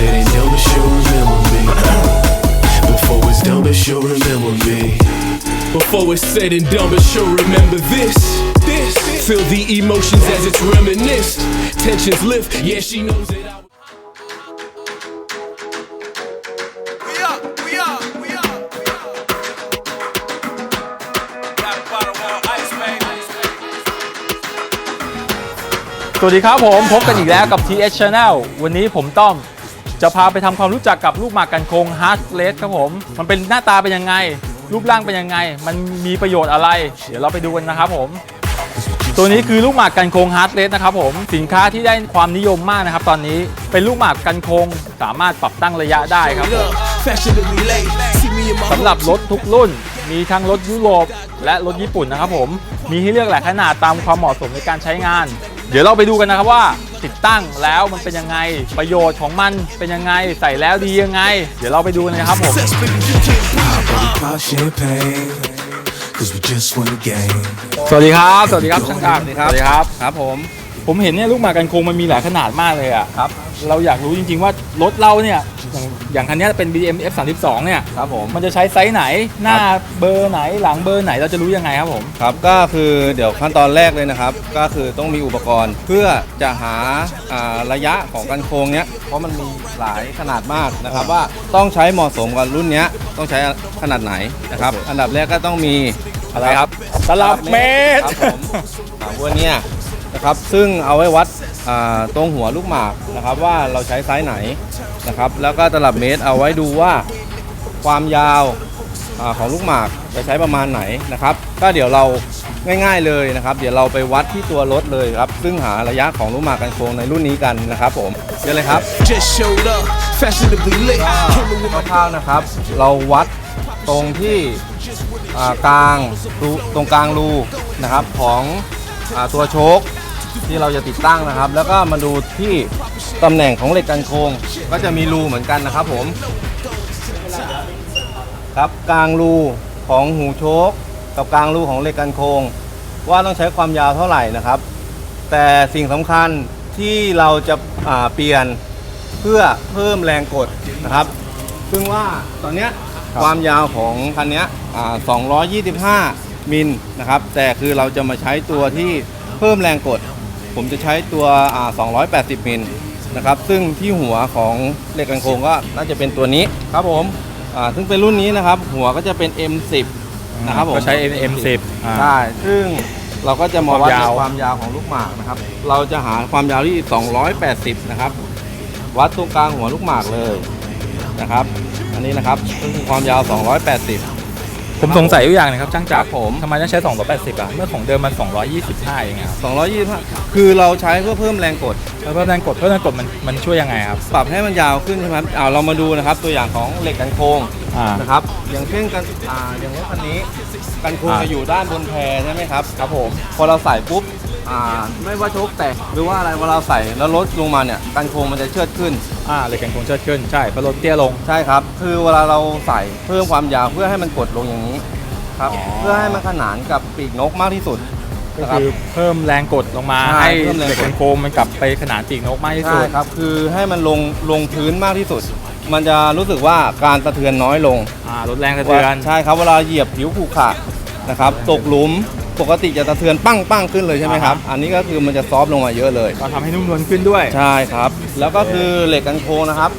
said ain't done, but she'll remember me. Before it's done, but she'll remember me. Before it's said and done, but she'll remember this. This. Feel the emotions as it's reminisced. Tensions lift, yeah, she knows that I. We up, we up, we up, we up. Got a bottle of ice, man. สวัสดีครับผม พบกันอีกแล้วกับ TH Channel วันนี้ผมต้อม จะพาไปทำความรู้จักกับลูกหมากกันคง Hard r e d ครับผม มันเป็นหน้าตาเป็นยังไง รูปร่างเป็นยังไง มันมีประโยชน์อะไร เดี๋ยวเราไปดูกันนะครับผมตัวนี้คือลูกหมากกันโคง Hard r e d นะครับผมสินค้าที่ได้ความนิยมมากนะครับตอนนี้เป็นลูกหมากกันโคงสามารถปรับตั้งระยะได้ครับผมสำหรับรถทุกรุ่น มีทั้งรถยุโรปและรถญี่ปุ่นนะครับผมมีให้เลือกหลายขนาดตามความเหมาะสมในการใช้งาน เดี๋ยวเราไปดูกันนะครับว่าติดตั้งแล้วมันเป็นยังไงประโยชน์ของมันเป็นยังไงใส่แล้วดียังไง เดี๋ยวเราไปดูกันนะครับผม Sex, baby, you can't pop. Pop champagne. Cause we just won the game. สวัสดีครับ สวัสดีครับช่างกลางสวัสดีครับสวัสดีครับครับผม ผมเห็นเนี่ยลูกหมากกันโคงมันมีหลายขนาดมากเลยอะครับ เราอยากรู้จริง ๆว่ารถเราเนี่ยอย่างอย่างคันเนี้ยเป็น BM F32 เนี่ยครับผม มันจะใช้ไซส์ไหน หน้าเบอร์ไหนหลังเบอร์ไหนเราจะรู้ยังไงครับผม ครับก็คือเดี๋ยวขั้นตอนแรกเลยนะครับ ก็คือต้องมีอุปกรณ์เพื่อจะหาอ่าระยะของกันโค้งเนี้ยเพราะมันมีหลายขนาดมากนะครับ ว่าต้องใช้เหมาะสมกับรุ่นเนี้ยต้องใช้ขนาดไหนนะครับ อันดับแรกก็ต้องมีอะไรครับ ตลับเมตร ครับผมอ่าวัวเนี่ย นะครับซึ่งเอาไว้วัดอ่าตรงหัวลูกหมากนะครับว่าเราใช้ไซส์ไหนนะครับแล้วก็ตลับเมตรเอาไว้ดูว่าความยาวอาของลูกหมากจะใช้ประมาณไหนนะครับ ก็เดี๋ยวเราง่าย ๆเลยนะครับ เดี๋ยวเราไปวัดที่ตัวรถเลยครับ ซึ่งหาระยะของลูกหมากกันโค้งในรุ่นนี้กันนะครับผมเชิญเลยครับ Just showed up. Fashionably late. Came in with my คร่าวๆนะครับ เราวัดตรงที่อ่ากลางรูตรงกลางรูนะครับของอาตัวโชค ที่เราจะติดตั้งนะครับ แล้วก็มาดูที่ตำแหน่งของเหล็กกันโครงก็จะมีรูเหมือนกันนะครับผมครับกลางรูของหูโชคกับกลางรูของเหล็กกันโครงว่าต้องใช้ความยาวเท่าไหร่นะครับ แต่สิ่งสำคัญที่เราจะอ่าเปลี่ยนเพื่อเพิ่มแรงกดนะครับ ซึ่งว่าตอนเนี้ยความยาวของคันเนี้ยอ่า225 มิลนะครับ แต่คือเราจะมาใช้ตัวที่เพิ่มแรงกด ผมจะใช้ตัวอ่า280 มิลนะครับ ซึ่งที่หัวของเหล็กกันโครงก็น่าจะเป็นตัวนี้ครับผมอ่าซึ่งเป็นรุ่นนี้นะครับ หัวก็จะเป็น M10 นะครับผมก็ใช้ M10 อ่าใช่ซึ่งเราก็จะมาวัดความยาวความยาวของลูกหมากนะครับ เราจะหาความยาวที่ 280 นะครับ วัดตรงกลางหัวลูกหมากเลยนะครับ อันนี้นะครับก็คือความยาว 280 ผมสงสัยอยู่อย่างหนึงครับช่างจักรครับผมทำไมต้องใช้280อะเมื่อของเดิมมัน225เองอะครับ225 คือเราใช้เพื่อเพิ่มแรงกดแล้วเพิ่มแรงกดเพิ่มแรงกดมันมันช่วยยังไงครับปรับให้มันยาวขึ้นใช่ไหมครับเอาเรามาดูนะครับตัวอย่างของเหล็กกันโค้งอ่านะครับอย่างเช่นกันอ่าอย่างรถคันนี้กันโค้งอ่าจะอยู่ด้านบนแพรใช่ไหมครับครับผมพอเราใส่ปุ๊บอ่าไม่ว่าโชคแตกหรือว่าอะไรเวลาเราใส่แล้วลดลงมาเนี่ยกันโค้งมันจะเชิดขึ้น อ่าเหล็กกันโคงเชิดขึ้น ใช่เพราะรถเตี้ยลง ใช่ครับ คือเวลาเราใส่เพิ่มความยาวเพื่อให้มันกดลงอย่างนี้ครับ อ๋อ เพื่อให้มันขนานกับปีกนกมากที่สุดก็นะครับ คือเพิ่มแรงกดลงมาใช่ให้เพิ่มแรงกด เหล็กกันโคงมันกลับไปขนานปีกนกมากที่สุใช่ดครับ คือให้มันลงลงพื้นมากที่สุด มันจะรู้สึกว่าการสะเทือนน้อยลงอ่าลดแรงสะเทือน ใช่ครับ เวลาเหยียบผิวขรุขระนะครับ ตกหลุม ปกติจะสะเทือนปั้งปั้งขึ้นเลยใช่ไหมครับ อันนี้ก็คือมันจะซอฟต์ลงมาเยอะเลย ก็ทำให้นุ่มนวลขึ้นด้วย ใช่ครับ แล้วก็คือเหล็กกันโค้งนะครับ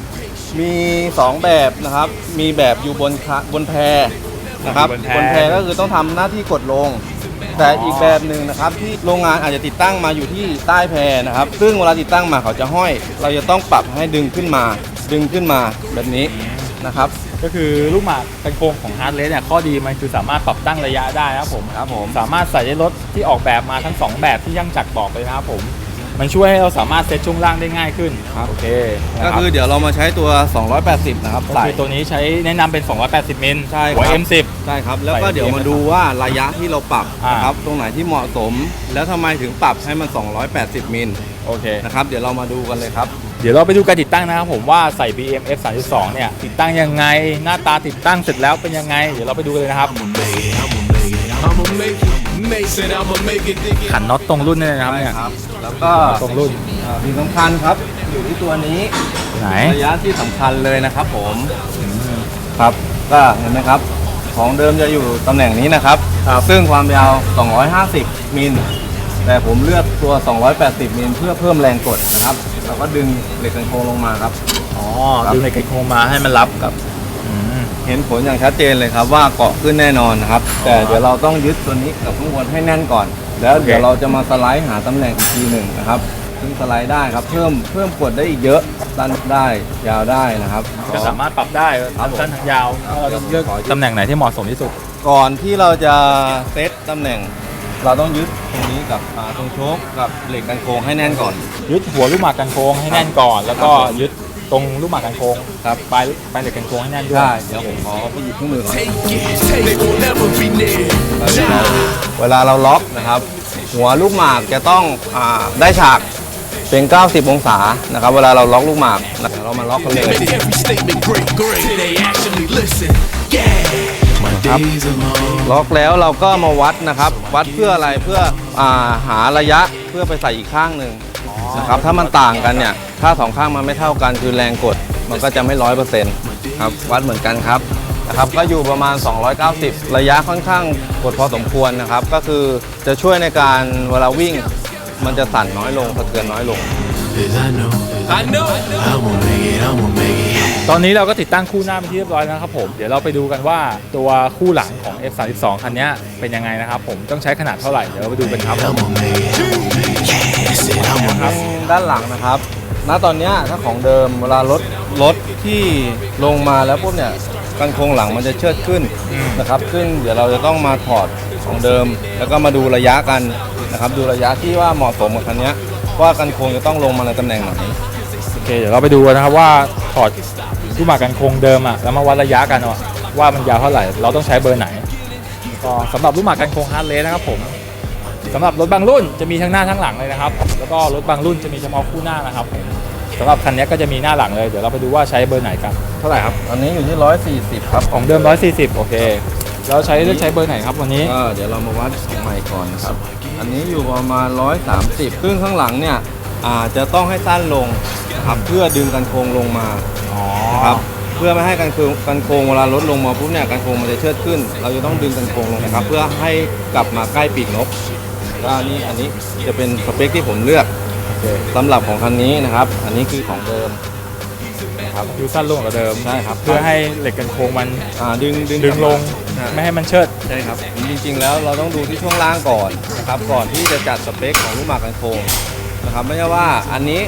มี 2 แบบนะครับ มีแบบอยู่บนคะบนแพนะครับ บนแพบนแพก็คือต้องทำหน้าที่กดลง แต่อีกแบบหนึ่งนะครับที่โรงงานอาจจะติดตั้งมาอยู่ที่ใต้แพนะครับ ซึ่งเวลาติดตั้งมาเขาจะห้อย เราจะต้องปรับให้ดึงขึ้นมา ดึงขึ้นมาแบบนี้นะครับ ก็คือลูกหมากกันโคงของฮาร์ดเลสเนี่ยข้อดีมันคือสามารถปรับตั้งระยะได้นะครับผมครับผมสามารถใส่ในรถที่ออกแบบมาทั้งสองแบบที่ย่างจักรบอกเลยนะครับผม มันช่วยให้เราสามารถเซตช่วงล่างได้ง่ายขึ้นโอเคนะก็รับคือเดี๋ยวเรามาใช้ตัว 280 นะครับก็ใส่ คือตัวนี้ใช้แนะนำเป็น 280 มิลใช่ครับ หัว M10 ใช่ครับ แล้วก็ใส่เดี๋ยวมาดูว่าระยะที่เราปรับอ่านนะครับตรงไหนที่เหมาะสม แล้วทำไมถึงปรับให้มัน 280 มิลโอเค นะครับ เดี๋ยวเรามาดูกันเลยครับ เดี๋ยวเราไปดูการติดตั้งนะครับผมว่าใส่ BM F32 เนี่ยติดตั้งยังไง หน้าตาติดตั้งเสร็จแล้วเป็นยังไง เดี๋ยวเราไปดูกันเลยนะครับ I'ma make it. Mason, I'ma make it. Dig it. ขันน็อตตรงรุ่นเนี่ยนะครับเนี่ยแล้วก็ตรงรุ่นอ่าสิ่งสำคัญครับ อยู่ที่ตัวนี้ไหนระยะที่สำคัญเลยนะครับผมครับก็เห็นไหมครับ ของเดิมจะอยู่ตำแหน่งนี้นะครับ ซึ่งความยาว 250 มิล แต่ผมเลือกตัว 280มิลเพื่อเพิ่มแรงกดนะครับแล้วก็ดึงเหล็กกันโครงลงมาครับ อ๋อดูในกระโครงมาให้มันรับกับอืม เห็นผลอย่างชัดเจนเลยครับว่าเกาะขึ้นแน่นอนนะครับ แต่เดี๋ยวเราต้องยึดตัวนี้กับข้างบนให้แน่นก่อน แล้วเดี๋ยวเราจะมาสไลด์หาตำแหน่งอีกทีหนึ่งนะครับ ซึ่งสไลด์ได้ครับ เพิ่มเพิ่มกดได้อีกเยอะสั้นได้ยาวได้นะครับ ก็สามารถปรับได้ครับผมทั้งสั้นทั้งยาวเราต้องเลือกตำแหน่งไหนที่เหมาะสมที่สุด ก่อนที่เราจะเซตตำแหน่ง เราต้องยึดตรงนี้ กับอ่าตรงโชคกับเหล็กกันโค้งให้แน่นก่อน ยึดหัวลูกหมากกันโค้งให้แน่นก่อน แล้วก็ครับผมยึดตรงลูกหมากกันโค้งครับ ปลายปลายเหล็กกันโค้งให้แน่นด้วย ได้เดี๋ยวผมขอไปหยิบเครื่องมือก่อน Take it, take they will never be near. เวลาเราล็อกนะครับ หัวลูกหมากจะต้องอาได้ฉากเป็น 90 องศานะครับ เวลาเราล็อกลูกหมากนะเรามาล็อกกันเลย Make every statement great, great. Till they actually listen. Yeah. My days are long. ล็อกแล้วเราก็มาวัดนะครับ วัดเพื่ออะไรเพื่ออาหาระยะเพื่อไปใส่อีกข้างหนึ่งนะครับถ้ามันต่างกันเนี่ยถ้าสองข้างมันไม่เท่ากันคือแรงกดมันก็จะไม่ร้อยเปอร์เซ็นต์ครับวัดเหมือนกันครับนะครับก็อยู่ประมาณ 290 ระยะค่อนข้างกดพอสมควรนะครับ ก็คือจะช่วยในการเวลาวิ่ง มันจะสั่นน้อยลงสะเทือนน้อยลง Cause I know, I know, I'ma make it, I'ma make it. ตอนนี้เราก็ติดตั้งคู่หน้าเป็นที่เรียบร้อยแล้วนะครับผม เดี๋ยวเราไปดูกันว่าตัวคู่หลังของ F32 คันนี้เป็นยังไงนะครับผมต้องใช้ขนาดเท่าไหร่เดี๋ยวเราไปดูกันครับ I'ma make it. Yeah, I said I'ma ครับด้านหลังนะครับ ณตอนเนี้ยถ้าของเดิมเวลารถรถที่ลงมาแล้วปุ๊บเนี่ยกันโครงหลังมันจะเชิดขึ้นนะครับ ซึ่งเดี๋ยวเราจะต้องมาถอดของเดิม แล้วก็มาดูระยะกันนะครับ ดูระยะที่ว่าเหมาะสมกับคันเนี้ย ว่ากันโครงจะต้องลงมาในตำแหน่งไหนโอเคเดี๋ยวเราไปดูกันนะครับว่าถอดลูกหมากกันโครงเดิมอะแล้วมาวัดระยะกันว่าว่ามันยาวเท่าไหร่ เราต้องใช้เบอร์ไหนก็สำหรับลูกหมากกันโครงฮาร์ดเลสนะครับผมสำหรับรถบางรุ่นจะมีทั้งหน้าทั้งหลังเลยนะครับ แล้วก็รถบางรุ่นจะมีเฉพาะคู่หน้านะครับผมสำหรับคันนี้ก็จะมีหน้าหลังเลยเดี๋ยวเราไปดูว่าใช้เบอร์ไหนกันเท่าไหร่ครับอันนี้อยู่ที่ 140 ครับของเดิม 140 โอเคเราใช้เลือกใช้เบอร์ไหนครับวันนี้ ก็เดี๋ยวเรามาวัดของใหม่ก่อนนะครับ อันนี้อยู่ประมาณ 130ซึ่งข้างหลังเนี่ยอาจจะต้องให้สั้นลงนะครับเพื่อดึงกันโครงลงมาอ๋อนะครับเพื่อไม่ให้กันโครงกันโครงเวลาลดลงมาปุ๊บเนี่ยกันโครงมันจะเชิดขึ้น เราจะต้องดึงกันโครงลงนะครับ เพื่อให้กลับมาใกล้ปีกนกก็อันนี้อันนี้จะเป็นสเปคที่ผมเลือกสำหรับของคันนี้นะครับ อันนี้คือของเดิมนะครับดูสั้นลงกว่าเดิมใช่ครับเพื่อให้เหล็กกันโครงมันอ่าดึงดึงดึงลงอ่า ไม่ให้มันเชิด ใช่ครับ จริงๆ แล้วเราต้องดูที่ช่วงล่างก่อนนะครับ ก่อนที่จะจัดสเปคของลูกหมากกันโครงนะครับไม่ใช่ว่าอันนี้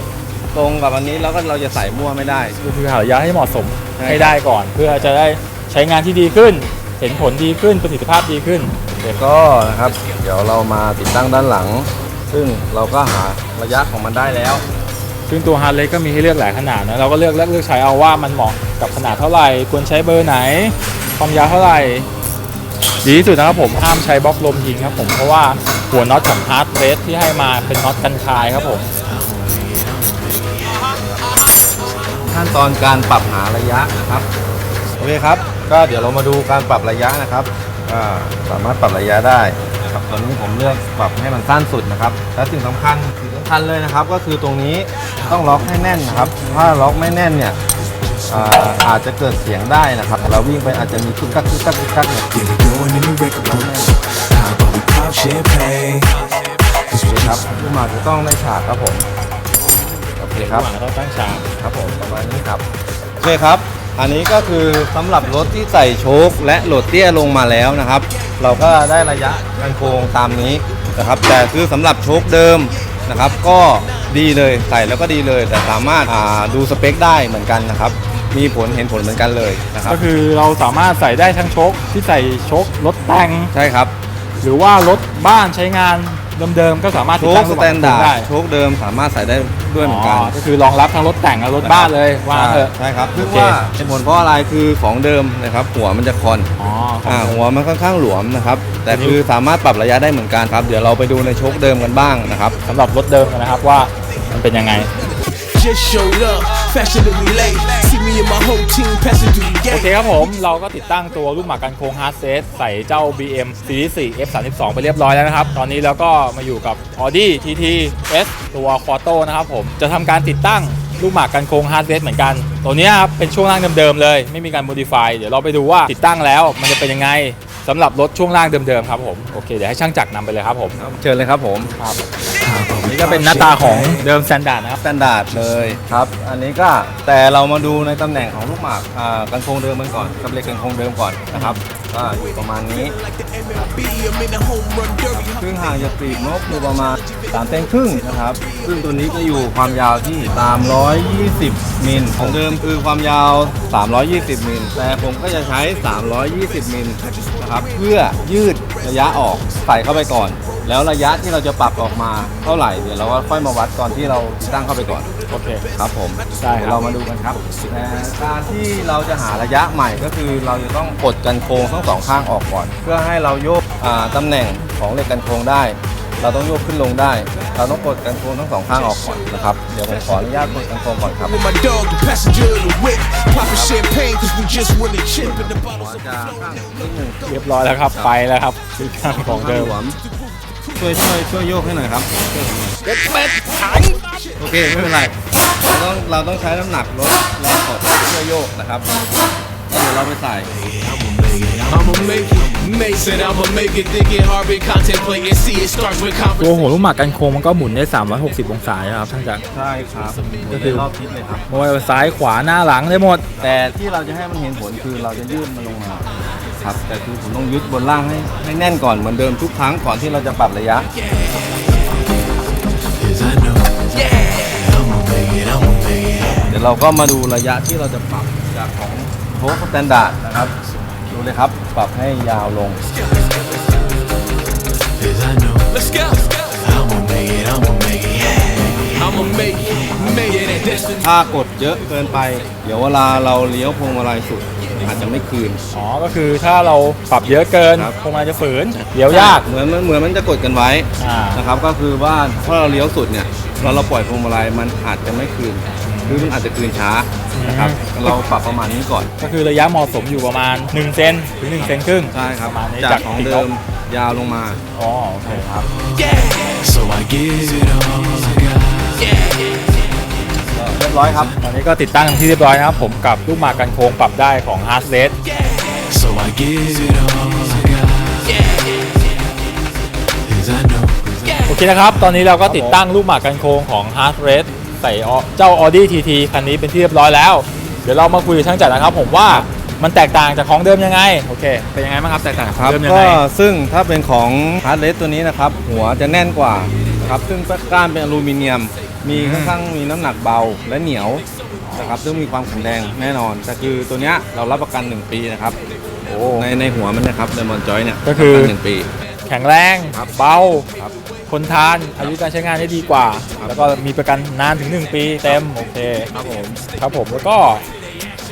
ตรงกับอันนี้แล้วก็เราจะใส่มั่วไม่ได้ คือหาระยะให้เหมาะสมใช่ให้ได้ก่อน เพื่อจะได้ใช้งานที่ดีขึ้น เห็นผลดีขึ้นประสิทธิภาพดีขึ้น ก็นะครับ เดี๋ยวเรามาติดตั้งด้านหลัง ซึ่งเราก็หาระยะของมันได้แล้ว ซึ่งตัวฮาร์ดเล็กก็มีให้เลือกหลายขนาดนะเราก็เลือกเลือกเลือกใช้เอาว่ามันเหมาะกับขนาดเท่าไหร่ ควรใช้เบอร์ไหน ความยาวเท่าไหร่ ดีที่สุดนะครับผมห้ามใช้บล็อกลมยิงครับผมเพราะว่าหัวน็อตของฮาร์ดเรสที่ให้มาเป็นน็อตกันคายครับผม ขั้นตอนการปรับหาระยะนะครับโอเคครับ ก็เดี๋ยวเรามาดูการปรับระยะนะครับอ่าสามารถปรับระยะได้ครับตอนนี้ผมเลือกปรับให้มันสั้นสุดนะครับและสิ่งสำคัญสิ่งสำคัญเลยนะครับ ก็คือตรงนี้ต้องล็อกให้แน่นนะครับ ถ้าล็อกไม่แน่นเนี่ย อ่าอาจจะเกิดเสียงได้นะครับ เราวิ่งไปอาจจะมีคึกคักคึกคักคึกคักเนี่ย Get it going in the record books. How about we pop champagne? โอเคครับลูกหมาจะต้องได้ฉากครับผม โอเคครับ หว่างเราตั้งฉากครับผมประมาณนี้ครับโอเคครับ อันนี้ก็คือสำหรับรถที่ใส่โชคและโหลดเตี้ยลงมาแล้วนะครับ เราก็ได้ระยะกันโค้งตามนี้นะครับ แต่คือสำหรับโชคเดิมนะครับ ก็ดีเลยใส่แล้วก็ดีเลย แต่สามารถอ่าดูสเปคได้เหมือนกันนะครับ มีผลเห็นผลเหมือนกันเลยนะครับก็คือเราสามารถใส่ได้ทั้งโชคที่ใส่โชครถแต่งใช่ครับหรือว่ารถบ้านใช้งานเดิมๆก็สามารถโชติดคตั้งสระบบแตนดาร์ได้ดโชคเดิมสามารถใส่ได้ด้วยเหมือนกัน ก็คือรองรับทั้งรถแต่งและรถบ้านเลยว่าเถอะ ใช่ครับโอซึ่งเค ว่าเป็นผลเพราะอะไรคือของเดิมนะครับหัวมันจะคอนอ๋อของอ่าเดิมหัวมันค่อนข้างหลวมนะครับแต่อันนี้คือสามารถปรับระยะได้เหมือนกันครับเดี๋ยวเราไปดูในโชคเดิมกันบ้างนะครับ สำหรับรถเดิมนะครับว่ามันเป็นยังไง Just showed up, fashionably late. See me and my whole team passing through the โอเค gate. ครับผม เราก็ติดตั้งตัวลูกหมากกันโค้งฮาร์ดเซสใส่เจ้า BM Series 4 F32 ไปเรียบร้อยแล้วนะครับ ตอนนี้เราก็มาอยู่กับ Audi TT S ตัว Quattro นะครับผม จะทำการติดตั้งลูกหมากกันโค้งฮาร์ดเรสเหมือนกัน ตัวเนี้ยครับเป็นช่วงล่างเดิมๆเลย ไม่มีการโมดิฟายเดี๋ยวเราไปดูว่าติดตั้งแล้วมันจะเป็นยังไงสำหรับรถช่วงล่างเดิมๆครับผม โอเค เดี๋ยวให้ช่างจักรนำไปเลยครับผม เชิญเลยครับผม ครับ นี่ก็เป็นหน้าตาของเดิมสแตนดาร์ดนะครับ สแตนดาร์ดเลยครับ อันนี้ก็แต่เรามาดูในตำแหน่งของลูกหมากอ่ากันโครงเดิมมันก่อนกับเหล็กกันโครงเดิมก่อนนะครับก็อยู่ประมาณนี้ B, I'm in the home run derby. ซึ่งห่างจากปีกนกอยู่ประมาณ3เซนครึ่งนะครับ ซึ่งตัวนี้ก็อยู่ความยาวที่ 320 มิลของเดิมคือความยาว 320 มิล แต่ผมก็จะใช้ 320 มิลนะครับเพื่อยืดระยะออกใส่เข้าไปก่อน แล้วระยะที่เราจะปรับออกมาเท่าไหร่เดี๋ยวเราก็ค่อยมาวัดตอนที่เราติดตั้งเข้าไปก่อนโอเค ครับผมได้ครับ เดี๋ยวเรามาดูกันครับแต่การที่เราจะหาระยะใหม่ก็คือเราจะต้องกดกันโครงทั้งสองข้างออกก่อน เพื่อให้เราโยกอ่าตำแหน่งของเหล็กกันโครงได้ เราต้องโยกขึ้นลงได้ เราต้องกดกันโครงทั้งสองข้างออกก่อนนะครับเดี๋ยวผมขออนุญาตกดกันโครงก่อนครับ With my dog, the passenger of the whip. Popping champagne, cause we just really chipping the หั bottles ว of จะข้างนิดหนึ่ง เรียบร้อยแล้วครับ ไปแล้วครับที่ข้างของเดิม หลวม ช่วยช่วยช่วยโยกให้หน่อยครับโอเคไม่เป็นไรเราต้องเราต้องใช้น้ำหนักลดแรงกดช่วยโยกนะครับแล้วเดี๋ยวเราไปใส่ I'ma make it, make Said I'ma make it, thinking hard, been contemplating. See, it starts with ตัว confidence. หัวลูกหมากกันโค้งมันก็หมุนได้ 360 องศาครับช่างจักร ใช่ครับก็คือ รอบทิศเลยครับ ไม่ว่าจะซ้ายขวาหน้าหลังได้หมด แต่ที่เราจะให้มันเห็นผลคือเราจะยืดมันลงมา ครับแต่คือผมต้องยึดบนล่างให้ให้แน่นก่อนเหมือนเดิมทุกครั้งก่อนที่เราจะปรับระยะ Yes, I know. I'ma make it, I'ma make it. เดี๋ยวเราก็มาดูระยะที่เราจะปรับจากของโชคสแตนดาร์ดนะครับดูเลยครับปรับให้ยาวลง Yes, I know. Let's go. I'ma make it, I'ma make it. Yeah. I'ma make it, make it. at destiny. ถ้ากดเยอะเกินไป เดี๋ยวเวลาเราเลี้ยวพวงมาลัยสุด อาจจะไม่คืน อ๋อก็คือถ้าเราปรับเยอะเกินครับ คงมันจะฝืน เดี๋ยวยาก เหมือนมันเหมือนมันจะกดกันไว้อ่า นะครับก็คือว่าถ้าเราเลี้ยวสุดเนี่ยเราเราปล่อยพวงมาลัยมันอาจจะไม่คืนหรือมันอาจจะคืนช้านะครับเราปรับประมาณนี้ก่อนก็คือระยะเหมาะสมอยู่ประมาณ1เซนถึง1เซนครึ่งใช่ครับประมาณนี้จาจากกของปีกเดินกมยาวลงมา อ๋อโอเคครับ Yeah. So I give it all I got. Yeah. เรียบร้อยครับ ตอนนี้ก็ติดตั้งที่เรียบร้อยนะครับ ผมกับลูกหมากกันโค้งปรับได้ของ h a r d r a t e So I give it all I got. Yeah. Yes, I know. โอเคนะครับ ตอนนี้เราก็ติดตั้งลูกหมากกันโค้งของ h a r d r a t e ใส่เจ้า Audi TT คันนี้เป็นที่เรียบร้อยแล้ว เดี๋ยวเรามาคุยกับช่างจัดนะครับ ผมว่ามันแตกต่างจากของเดิมยังไง โอเค เป็นยังไงบ้างครับ แตกต่างจากของเดิมยังก็ไง ซึ่งถ้าเป็นของฮาร์ดเลสตัวนี้นะครับ หัวจะแน่นกว่านะครับ ซึ่งก้านเป็นอลูมิเนียม มีค่อนข้างมีน้ำหนักเบาและเหนียวนะครับซึ่งมีความแข็งแรงแน่นอนแต่คือตัวเนี้ยเรารับประกัน 1 ปีนะครับโอ้ในในหัวมันนะครับในมอนจอยเนี่ยก็คือ รับประนหนึ่งปี แข็งแรงครับเบาครับทนทานอายุการใช้งานได้ดีกว่า ครับ แล้วก็มีประกันนานถึง 1 ปีเต็มโอเคครับผมครับผมแล้วก็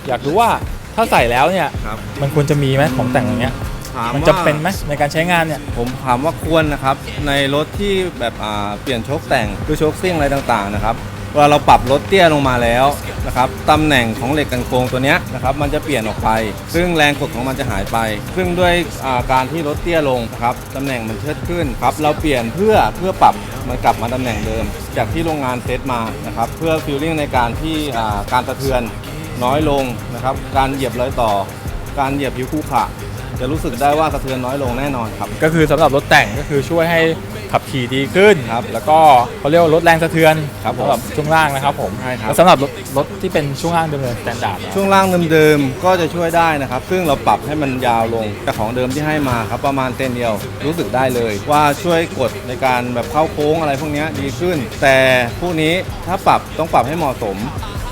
อยากรู้ว่าถ้าใส่แล้วเนี่ย ครับ มันควรจะมีไหมของแต่งอย่างเงี้ย ถามมันว่าจะเป็นไหมในการใช้งานเนี่ย ผมถามว่าควรนะครับในรถที่แบบอ่าเปลี่ยนโชคแต่งคือโชคซิ่งอะไรต่างๆนะครับเวลาเราปรับรถเตี้ยลงมาแล้วนะครับตำแหน่งของเหล็กกันโครงตัวเนี้ยนะครับมันจะเปลี่ยนออกไป ซึ่งแรงกดของมันจะหายไป ซึ่งด้วยอ่าการที่รถเตี้ยลงนะครับตำแหน่งมันเชิดขึ้นครับเราเปลี่ยนเพื่อเพื่อปรับมันกลับมาตำแหน่งเดิม จากที่โรงงานเซตมานะครับเพื่อฟิลลิ่งในการที่อ่าการสะเทือนน้อยลงนะครับการเหยียบรอยต่อ การเหยียบผิวคู่ขะ จะรู้สึกได้ว่าสะเทือนน้อยลงแน่นอนครับ ก็คือสำหรับรถแต่งก็คือช่วยให้ขับขี่ดีขึ้นครับแล้วก็เขาเรียกว่าลดแรงสะเทือนครับผมสำหรับช่วงล่างนะครับผมใช่ครับ แล้วสำหรับรถรถที่เป็นช่วงล่างเดิมๆสแตนดาร์ดช่วงล่างเดิมๆก็จะช่วยได้นะครับ ซึ่งเราปรับให้มันยาวลงจากของเดิมที่ให้มาครับประมาณเซนเดียวรู้สึกได้เลย ว่าช่วยกดในการแบบเข้าโค้งอะไรพวกเนี้ยดีขึ้น แต่พวกนี้ถ้าปรับต้องปรับให้เหมาะสม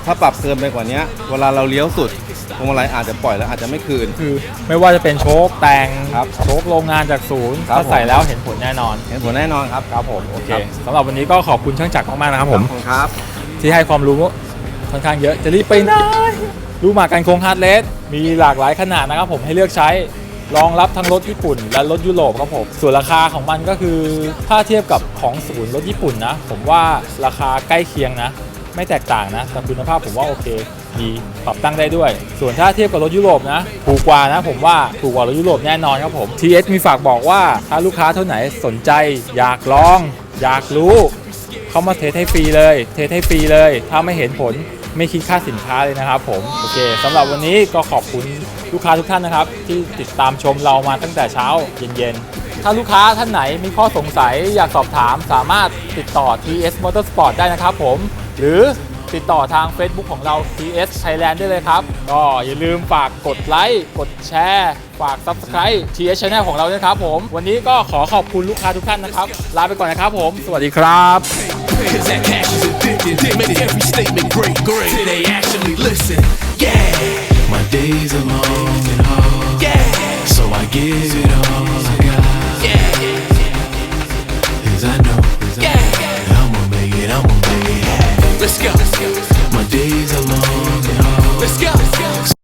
ถ้าปรับเกินไปกว่านี้เวลาเราเลี้ยวสุดพวงมาลัยอาจจะปล่อยแล้วอาจจะไม่คืน คือไม่ว่าจะเป็นโชคแต่งครับโชคโรงงานจากศูนย์ครับถ้าใส่ผม แล้วเห็นผลแน่นอนเห็นผลแน่นอนครับครับผมโอเคครับสำหรับวันนี้ก็ขอบคุณช่างจักรมากๆนะครับผมขอบคุณครับ ที่ให้ความรู้ค่อนข้างเยอะจะรีบไปไหนลูกหมากกันโค้งฮาร์ดเลสมีหลากหลายขนาดนะครับผมให้เลือกใช้รองรับทั้งรถญี่ปุ่น และรถยุโรปครับผมส่วนราคาของมันก็คือถ้าเทียบกับของศูนย์รถญี่ปุ่นนะ ผมว่าราคาใกล้เคียงนะ ไม่แตกต่างนะแต่คุณภาพผมว่าโอเคดีปรับตั้งได้ด้วย ส่วนถ้าเทียบกับรถยุโรปนะถูกกว่านะผมว่าถูกกว่ารถยุโรปแน่นอนครับผม TS มีฝากบอกว่าถ้าลูกค้าเท่าไหนสนใจ อยากลอง อยากรู้เขามาเทสให้ฟรีเลย เทสให้ฟรีเลย ถ้าไม่เห็นผลไม่คิดค่าสินค้าเลยนะครับผม โอเคสำหรับวันนี้ก็ขอบคุณลูกค้าทุกท่านนะครับ ที่ติดตามชมเรามาตั้งแต่เช้าเย็นๆ ถ้าลูกค้าท่านไหนมีข้อสงสัยอยากสอบถามสามารถติดต่อ TS Motorsport ได้นะครับผม หรือติดต่อทาง Facebook ของเรา TS Thailand ได้เลยครับ ก็อย่าลืมฝากกดไลค์ กดแชร์ ฝาก Subscribe TS Channel ของเราด้วยครับผม วันนี้ก็ขอขอบคุณลูกค้าทุกท่านนะครับ ลาไปก่อนนะครับผม สวัสดีครับ Cause that cash is addicted. Make every statement great, great. Till they actually listen. Yeah. My days are long and hard. Yeah. So I give it all I got. Yeah. Cause I know. Let's go. My days are long and hard. Let's go.